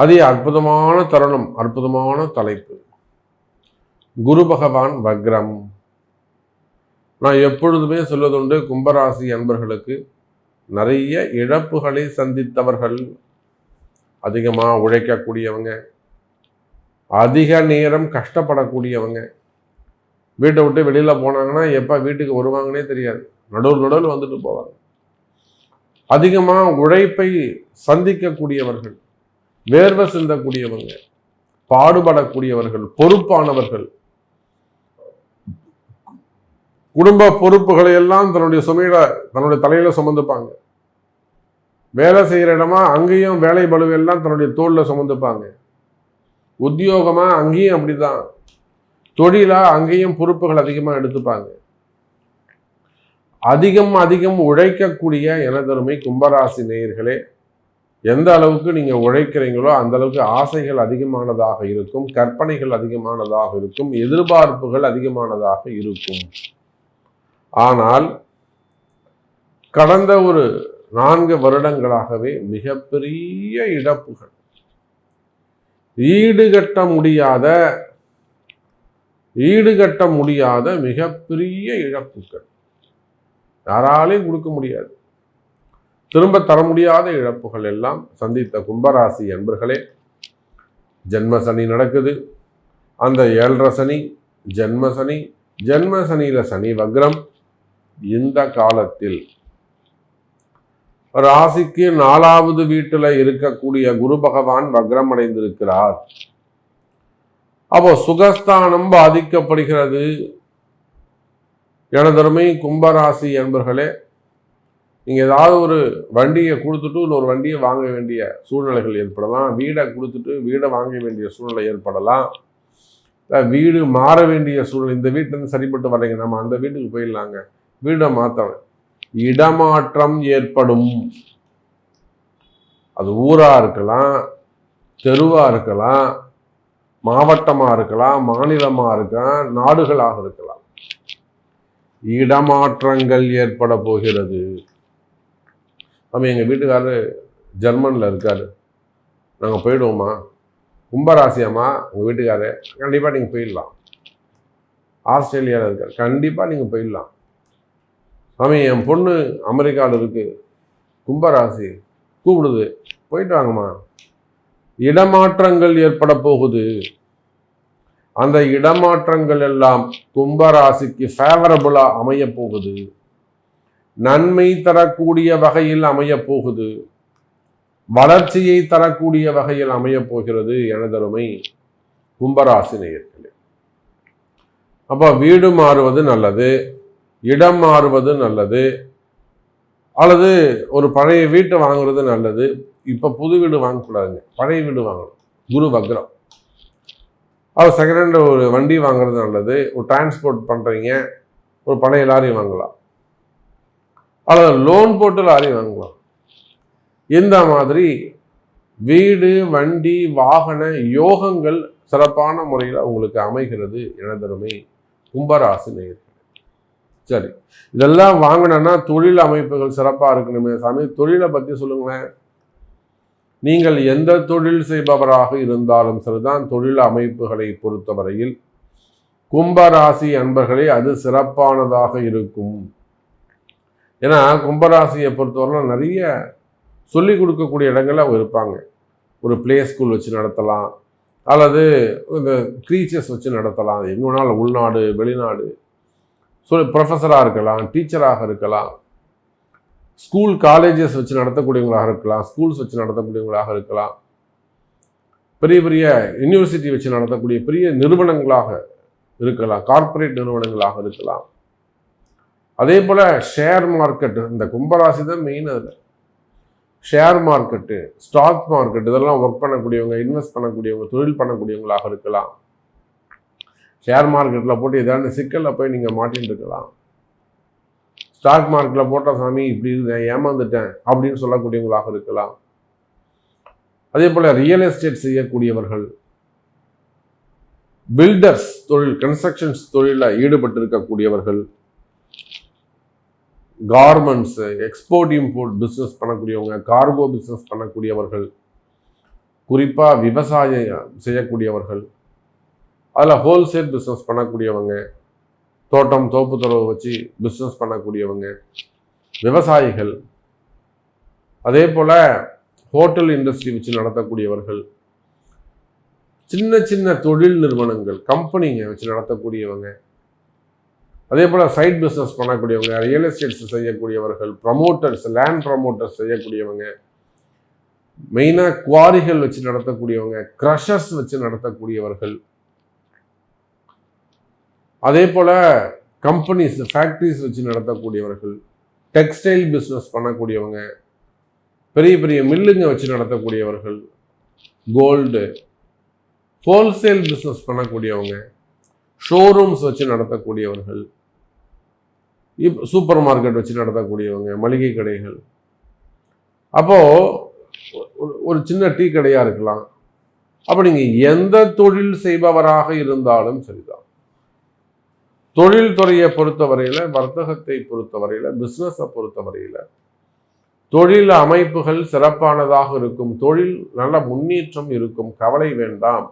அதே அற்புதமான தருணம் அற்புதமான தலைப்பு. குரு பகவான் வக்ரம். நான் எப்பொழுதுமே சொல்வதுண்டு கும்பராசி அன்பர்களுக்கு நிறைய இழப்புகளை சந்தித்தவர்கள் அதிகமாக உழைக்கக்கூடியவங்க அதிக நேரம் கஷ்டப்படக்கூடியவங்க வீட்டை விட்டு வெளியில் போனாங்கன்னா எப்போ வீட்டுக்கு வருவாங்கன்னே தெரியாது. நடுவில் நடுவில் வந்துட்டு போவாங்க. அதிகமாக உழைப்பை சந்திக்கக்கூடியவர்கள் வேர்வை சிந்தக்கூடியவங்க பாடுபடக்கூடியவர்கள் பொறுப்பானவர்கள் குடும்ப பொறுப்புகளை எல்லாம் தன்னுடைய சுமையில தன்னுடைய தலையில சுமந்துப்பாங்க. வேலை செய்கிற இடமா அங்கேயும் வேலை பலுவெல்லாம் தன்னுடைய தோளில் சுமந்துப்பாங்க. உத்தியோகமா அங்கேயும் அப்படிதான். தொழிலா அங்கேயும் பொறுப்புகள் அதிகமாக எடுத்துப்பாங்க. அதிகம் அதிகம் உழைக்கக்கூடிய எனதருமை கும்பராசி நேயர்களே எந்த அளவுக்கு நீங்கள் உழைக்கிறீங்களோ அந்த அளவுக்கு ஆசைகள் அதிகமானதாக இருக்கும் கற்பனைகள் அதிகமானதாக இருக்கும் எதிர்பார்ப்புகள் அதிகமானதாக இருக்கும். ஆனால் கடந்த ஒரு நான்கு வருடங்களாகவே மிகப்பெரிய இழப்புகள். ஈடுகட்ட முடியாத ஈடுகட்ட முடியாத மிகப்பெரிய இழப்புகள். யாராலையும் கொடுக்க முடியாது. திரும்ப தர முடியாத இழப்புகள் எல்லாம் சந்தித்த கும்பராசி அன்பர்களே ஜென்ம சனி நடக்குது. அந்த ஏழரை சனி ஜென்ம சனி ஜென்ம சனியில சனி வக்ரம். இந்த காலத்தில் ராசிக்கு நாலாவது வீட்டுல இருக்கக்கூடிய குரு பகவான் வக்ரம் அடைந்திருக்கிறார். அப்போ சுகஸ்தானம் பாதிக்கப்படுகிறது. எனதருமை கும்பராசி என்பர்களே நீங்கள் ஏதாவது ஒரு வண்டியை கொடுத்துட்டு இன்னொரு வண்டியை வாங்க வேண்டிய சூழ்நிலைகள் ஏற்படலாம். வீடை கொடுத்துட்டு வீடை வாங்க வேண்டிய சூழ்நிலை ஏற்படலாம். வீடு மாற வேண்டிய சூழ்நிலை இந்த வீட்டிலேருந்து சரிப்பட்டு வரீங்க நம்ம அந்த வீட்டுக்கு போயிடலாங்க. வீடை மாற்றவன் இடமாற்றம் ஏற்படும். அது ஊராக இருக்கலாம் தெருவாக இருக்கலாம் மாவட்டமாக இருக்கலாம் மாநிலமாக இருக்கலாம் நாடுகளாக இருக்கலாம். இடமாற்றங்கள் ஏற்பட போகிறது. நம்ம எங்கள் வீட்டுக்காரர் ஜெர்மனில் இருக்கார். நாங்கள் போயிடுவோமா? கும்பராசியாம்மா உங்கள் வீட்டுக்காரரு கண்டிப்பாக நீங்கள் போயிடலாம். ஆஸ்திரேலியாவில் இருக்கார். கண்டிப்பாக நீங்கள் போயிடலாம். அவன் என் பொண்ணு அமெரிக்காவில் இருக்குது கும்பராசி கூப்பிடுது. போயிட்டு வாங்கம்மா. இடமாற்றங்கள் ஏற்பட போகுது. அந்த இடமாற்றங்கள் எல்லாம் கும்பராசிக்கு ஃபேவரபுளாக அமைய போகுது. நன்மை தரக்கூடிய வகையில் அமையப் போகுது. வளர்ச்சியை தரக்கூடிய வகையில் அமையப் போகிறது எனதருமை கும்பராசி நேயர்களே. அப்போ வீடு மாறுவது நல்லது இடம் மாறுவது நல்லது அல்லது ஒரு பழைய வீட்டை வாங்குறது நல்லது. இப்போ புது வீடு வாங்கக்கூடாதுங்க. பழைய வீடு வாங்கணும். குரு வக்ரம். அது செகண்ட் ஹேண்ட் ஒரு வண்டி வாங்குறது நல்லது. ஒரு டிரான்ஸ்போர்ட் பண்ணுறீங்க ஒரு பழைய லாரி வாங்கலாம். அல்லது லோன் போட்டு லாரி வாங்கலாம். இந்த மாதிரி வீடு வண்டி வாகன யோகங்கள் சிறப்பான முறையில் உங்களுக்கு அமைகிறது எனதருமை கும்பராசி நேர் சரி இதெல்லாம் வாங்கினோன்னா தொழில் அமைப்புகள் சிறப்பாக இருக்கணுமே சாமி. தொழிலை பற்றி சொல்லுங்களேன். நீங்கள் எந்த தொழில் செய்பவராக இருந்தாலும் சரிதான் தொழில் அமைப்புகளை பொறுத்தவரையில் கும்பராசி அன்பர்களே அது சிறப்பானதாக இருக்கும். ஏன்னா கும்பராசியை பொறுத்தவரைலாம் நிறைய சொல்லிக் கொடுக்கக்கூடிய இடங்கள்ல அவங்க இருப்பாங்க. ஒரு ப்ளே ஸ்கூல் வச்சு நடத்தலாம். அல்லது இந்த க்ரீச்சர்ஸ் வச்சு நடத்தலாம். எங்கே வேணாலும் உள்நாடு வெளிநாடு. ஸோ ப்ரொஃபஸராக இருக்கலாம் டீச்சராக இருக்கலாம். ஸ்கூல் காலேஜஸ் வச்சு நடத்தக்கூடியவங்களாக இருக்கலாம். ஸ்கூல்ஸ் வச்சு நடத்தக்கூடியவங்களாக இருக்கலாம். பெரிய பெரிய யூனிவர்சிட்டி வச்சு நடத்தக்கூடிய பெரிய நிறுவனங்களாக இருக்கலாம். கார்ப்பரேட் நிறுவனங்களாக இருக்கலாம். அதே போல் ஷேர் மார்க்கெட் இந்த கும்பராசி தான் மெயின் அதில் ஷேர் மார்க்கெட்டு ஸ்டாக் மார்க்கெட் இதெல்லாம் ஒர்க் பண்ணக்கூடியவங்க இன்வெஸ்ட் பண்ணக்கூடியவங்க தொழில் பண்ணக்கூடியவங்களாக இருக்கலாம். ஷேர் மார்க்கெட்டில் போட்டு ஏதாவது சிக்கலில் போய் நீங்கள் மாட்டின்னு இருக்கலாம். ஸ்டாக் மார்க்கெட்டில் போட்ட சாமி இப்படி இருந்தேன் ஏமாந்துட்டேன் அப்படின்னு சொல்லக்கூடியவங்களாக இருக்கலாம். அதே போல் ரியல் எஸ்டேட் செய்யக்கூடியவர்கள் பில்டர்ஸ் தொழில் கன்ஸ்ட்ரக்ஷன்ஸ் தொழிலில் ஈடுபட்டு இருக்கக்கூடியவர்கள் கார்மெண்ட்ஸு எக்ஸ்போர்ட் இம்போர்ட் பிஸ்னஸ் பண்ணக்கூடியவங்க கார்கோ பிஸ்னஸ் பண்ணக்கூடியவர்கள் குறிப்பாக விவசாயம் செய்யக்கூடியவர்கள் அதில் ஹோல்சேல் பிஸ்னஸ் பண்ணக்கூடியவங்க தோட்டம் தோப்பு துறவு வச்சு பிஸ்னஸ் பண்ணக்கூடியவங்க விவசாயிகள் அதே போல் ஹோட்டல் இண்டஸ்ட்ரி வச்சு நடத்தக்கூடியவர்கள் சின்ன சின்ன தொழில் நிறுவனங்கள் கம்பெனிங்க வச்சு நடத்தக்கூடியவங்க அதே போல் சைட் பிஸ்னஸ் பண்ணக்கூடியவங்க ரியல் எஸ்டேட்ஸ் செய்யக்கூடியவர்கள் ப்ரமோட்டர்ஸ் லேண்ட் ப்ரமோட்டர்ஸ் செய்யக்கூடியவங்க மெயினாக குவாரிகள் வச்சு நடத்தக்கூடியவங்க க்ரஷர்ஸ் வச்சு நடத்தக்கூடியவர்கள். அதே போல் கம்பெனிஸ் ஃபேக்ட்ரிஸ் வச்சு நடத்தக்கூடியவர்கள் டெக்ஸ்டைல் பிஸ்னஸ் பண்ணக்கூடியவங்க பெரிய பெரிய மில்லுங்க வச்சு நடத்தக்கூடியவர்கள் கோல்டு ஹோல்சேல் பிஸ்னஸ் பண்ணக்கூடியவங்க ஷோரூம்ஸ் வச்சு நடத்தக்கூடியவர்கள். இப் சூப்பர் மார்க்கெட் வச்சு நடத்தக்கூடியவங்க மளிகை கடைகள். அப்போது ஒரு சின்ன டீ கடையாக இருக்கலாம். அப்போ நீங்கள் எந்த தொழில் செய்பவராக இருந்தாலும் சரிதான். தொழில் துறையை பொறுத்தவரையில் வர்த்தகத்தை பொறுத்தவரையில் பிஸ்னஸை பொறுத்தவரையில் தொழில் அமைப்புகள் சிறப்பானதாக இருக்கும் தொழில் நல்ல முன்னேற்றம் இருக்கும் கவலை வேண்டாம்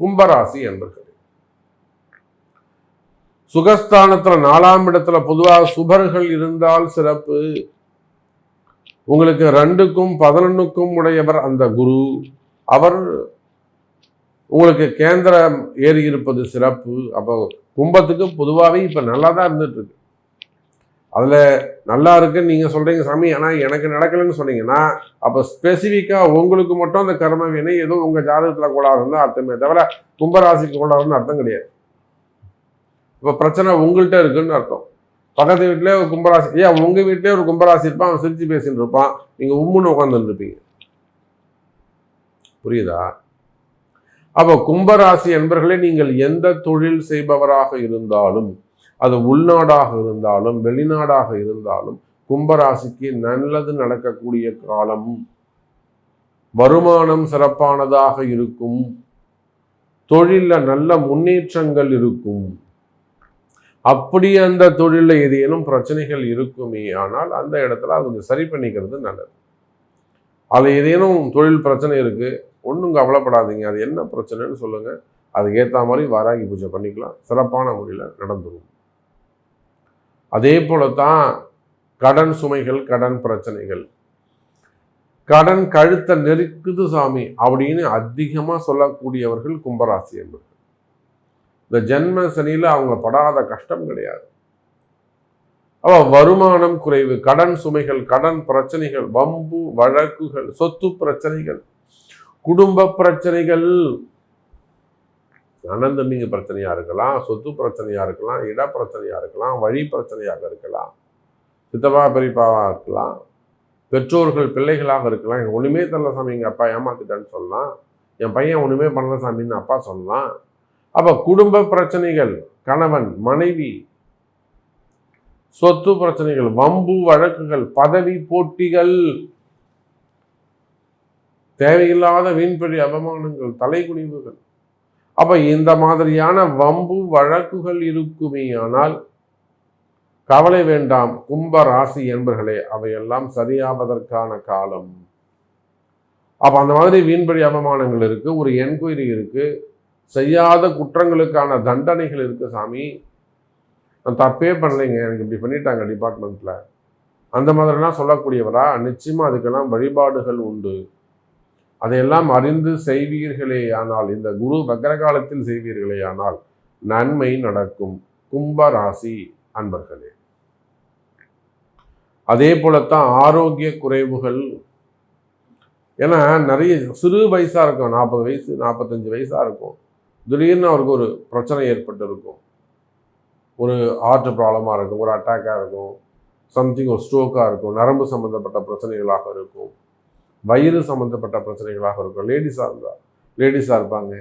கும்பராசி என்பர்கள். சுகஸ்தானத்துல நாலாம் இடத்துல பொதுவாக சுபர்கள் இருந்தால் சிறப்பு. உங்களுக்கு ரெண்டுக்கும் பதினொன்னுக்கும் உடையவர் அந்த குரு. அவர் உங்களுக்கு கேந்திரம் ஏறி இருப்பது சிறப்பு. அப்போ கும்பத்துக்கு பொதுவாகவே இப்போ நல்லா தான் இருந்துட்டு இருக்கு அதில் நல்லா இருக்குன்னு நீங்கள் சொல்கிறீங்க சாமி. ஆனால் எனக்கு நடக்கலைன்னு சொன்னீங்கன்னா அப்போ ஸ்பெசிஃபிக்காக உங்களுக்கு மட்டும் அந்த கர்ம வினை ஏதோ உங்கள் ஜாதகத்தில் கூடாதுன்னு தான் அர்த்தமே தவிர கும்பராசிக்கு கோளாறுன்னு அர்த்தம் கிடையாது. இப்போ பிரச்சனை உங்கள்கிட்ட இருக்குன்னு அர்த்தம். பக்கத்து வீட்டிலே ஒரு கும்பராசி ஏன் உங்கள் வீட்டிலே ஒரு கும்பராசி இருப்பான் அவன் சிரிச்சு பேசின்னு இருப்பான். நீங்கள் உம்முன்னு உட்காந்துட்டு இருப்பீங்க புரியுதா? அப்போ கும்பராசி என்பர்களே நீங்கள் எந்த தொழில் செய்பவராக இருந்தாலும் அது உள்நாடாக இருந்தாலும் வெளிநாடாக இருந்தாலும் கும்பராசிக்கு நல்லது நடக்கக்கூடிய காலம் வருமானம் சிறப்பானதாக இருக்கும் தொழிலில் நல்ல முன்னேற்றங்கள் இருக்கும் அப்படி அந்த தொழிலில் ஏதேனும் பிரச்சனைகள் இருக்குமே ஆனால் அந்த இடத்துல அது கொஞ்சம் சரி பண்ணிக்கிறது நல்லது. அது ஏதேனும் தொழில் பிரச்சனை இருக்குது ஒன்றும் கவலைப்படாதீங்க. அது என்ன பிரச்சனைன்னு சொல்லுங்கள் அதுக்கேற்ற மாதிரி வாராகி பூஜை பண்ணிக்கலாம். சிறப்பான முறையில் நடந்துடும் அதே போல தான் கடன் சுமைகள் கடன் பிரச்சனைகள். கடன் கழுத்தை நெருக்குது சாமி அப்படின்னு அதிகமாக சொல்லக்கூடியவர்கள் கும்பராசி என்பது இந்த ஜென்ம சனியில் அவங்க படாத கஷ்டம் கிடையாது. அவள் வருமானம் குறைவு கடன் சுமைகள் கடன் பிரச்சனைகள் வம்பு வழக்குகள் சொத்து பிரச்சனைகள் குடும்ப பிரச்சனைகள். அண்ணன் பிரச்சனையாக பிரச்சனையா இருக்கலாம் சொத்து பிரச்சனையா இருக்கலாம் இட பிரச்சனையா இருக்கலாம் வழி பிரச்சனையாக இருக்கலாம் சித்தப்பா பெரியப்பாவாக இருக்கலாம் பெற்றோர்கள் பிள்ளைகளாக இருக்கலாம். எனக்கு ஒன்றுமே தெரில சாமி எங்கள் அப்பா ஏமாத்திட்டான்னு சொல்லலாம். என் பையன் ஒன்றுமே பண்ணல சாமின்னு அப்பா சொல்லலாம். அப்போ குடும்ப பிரச்சனைகள் கணவன் மனைவி சொத்து பிரச்சனைகள் வம்பு வழக்குகள் பதவி போட்டிகள் தேவையில்லாத வீண்பழி அவமானங்கள் தலைகுனிவுகள். அப்ப இந்த மாதிரியான வம்பு வழக்குகள் இருக்குமே ஆனால் கவலை வேண்டாம் கும்ப ராசி என்பர்களே அவையெல்லாம் சரியாவதற்கான காலம். அப்ப அந்த மாதிரி வீண்பழி அவமானங்கள் இருக்கு ஒரு என்கொயரி இருக்கு செய்யாத குற்றங்களுக்கான தண்டனைகள் இருக்குது சாமி. நான் தப்பே பண்ணலைங்க. எனக்கு இப்படி பண்ணிட்டாங்க டிபார்ட்மெண்ட்டில் அந்த மாதிரிலாம் சொல்லக்கூடியவரா? நிச்சயமாக அதுக்கெல்லாம் வழிபாடுகள் உண்டு. அதையெல்லாம் அறிந்து செய்வீர்களே ஆனால் இந்த குரு வக்ரகாலத்தில் செய்வீர்களே ஆனால் நன்மை நடக்கும். கும்பராசி அன்பர்களே. அதே போலத்தான் ஆரோக்கிய குறைவுகள். ஏன்னா நிறைய சிறு வயசாக இருக்கும். நாற்பது வயசு நாற்பத்தஞ்சு வயசாக இருக்கும். திடீர்னு அவருக்கு ஒரு பிரச்சனை ஏற்பட்டு இருக்கும் ஒரு ஹார்ட் ப்ராப்ளமாக இருக்கும் ஒரு அட்டாக்காக இருக்கும் சம்திங் ஒரு ஸ்ட்ரோக்காக இருக்கும் நரம்பு சம்மந்தப்பட்ட பிரச்சனைகளாக இருக்கும் வயிறு சம்மந்தப்பட்ட பிரச்சனைகளாக இருக்கும். லேடிஸாக இருந்தால் லேடிஸாக இருப்பாங்க.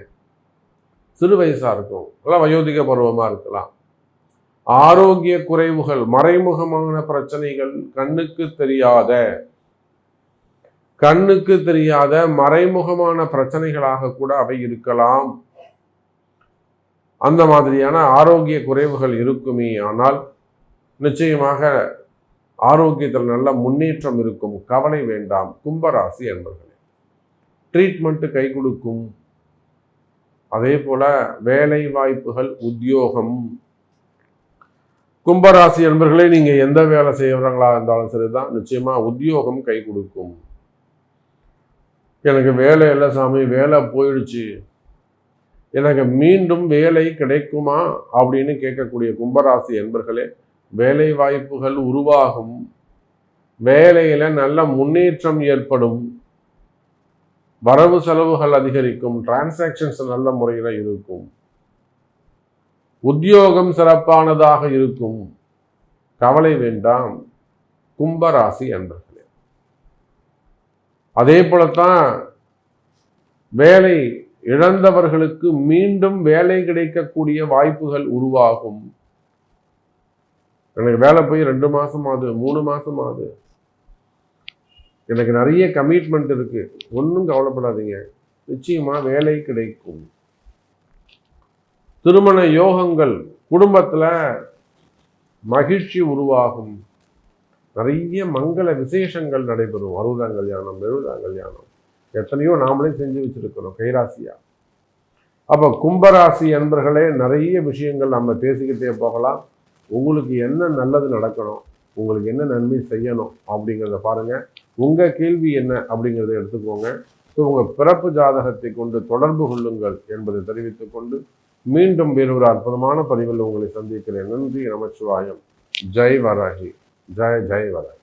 சிறு வயசாக இருக்கும் எல்லாம் வயோதிக பருவமாக இருக்கலாம். ஆரோக்கிய குறைவுகள் மறைமுகமான பிரச்சனைகள் கண்ணுக்கு தெரியாத கண்ணுக்கு தெரியாத மறைமுகமான பிரச்சனைகளாக கூட அவை இருக்கலாம். அந்த மாதிரியான ஆரோக்கிய குறைவுகள் இருக்குமே ஆனால் நிச்சயமாக ஆரோக்கியத்தில் நல்ல முன்னேற்றம் இருக்கும். கவலை வேண்டாம். கும்பராசி என்பர்களே ட்ரீட்மெண்ட்டு கை கொடுக்கும். அதே போல வேலை வாய்ப்புகள் உத்தியோகம். கும்பராசி என்பர்களே நீங்கள் எந்த வேலை செய்கிறவங்களா இருந்தாலும் சரிதான். நிச்சயமாக உத்தியோகம் கை கொடுக்கும். எனக்கு வேலை இல்லை சாமி வேலை போயிடுச்சு. எனக்கு மீண்டும் வேலை கிடைக்குமா அப்படின்னு கேட்கக்கூடிய கும்பராசி என்பர்களே வேலை வாய்ப்புகள் உருவாகும். வேலையில நல்ல முன்னேற்றம் ஏற்படும். வரவு செலவுகள் அதிகரிக்கும். டிரான்சாக்ஷன்ஸ் நல்ல முறையில் இருக்கும். உத்தியோகம் சிறப்பானதாக இருக்கும். கவலை வேண்டாம். கும்பராசி அன்பர்களே அதே போலத்தான் வேலை இழந்தவர்களுக்கு மீண்டும் வேலை கிடைக்கக்கூடிய வாய்ப்புகள் உருவாகும். எனக்கு வேலை போய் ரெண்டு மாசம் ஆகுது மூணு மாசம் ஆகுது எனக்கு நிறைய கமிட்மெண்ட் இருக்கு. ஒன்றும் கவலைப்படாதீங்க. நிச்சயமா வேலை கிடைக்கும். திருமண யோகங்கள் குடும்பத்தில் மகிழ்ச்சி உருவாகும். நிறைய மங்கள விசேஷங்கள் நடைபெறும். அறுபதாம் கல்யாணம் எழுபதாம் கல்யாணம். எத்தனையோ நாமளே செஞ்சு வச்சிருக்கிறோம் கைராசியா அப்போ கும்பராசி என்பர்களே நிறைய விஷயங்கள் நம்ம பேசிக்கிட்டே போகலாம். உங்களுக்கு என்ன நல்லது நடக்கணும் உங்களுக்கு என்ன நன்மை செய்யணும் அப்படிங்கிறத பாருங்க. உங்கள் கேள்வி என்ன அப்படிங்கிறத எடுத்துக்கோங்க. ஸோ உங்கள் பிறப்பு ஜாதகத்தை கொண்டு தொடர்பு கொள்ளுங்கள் என்பதை தெரிவித்துக்கொண்டு மீண்டும் வேறொரு அற்புதமான பதிவில் உங்களை சந்திக்கிறேன். நன்றி நமச்சிவாயம். ஜெய் வராகி. ஜெய் ஜெய் வராகி.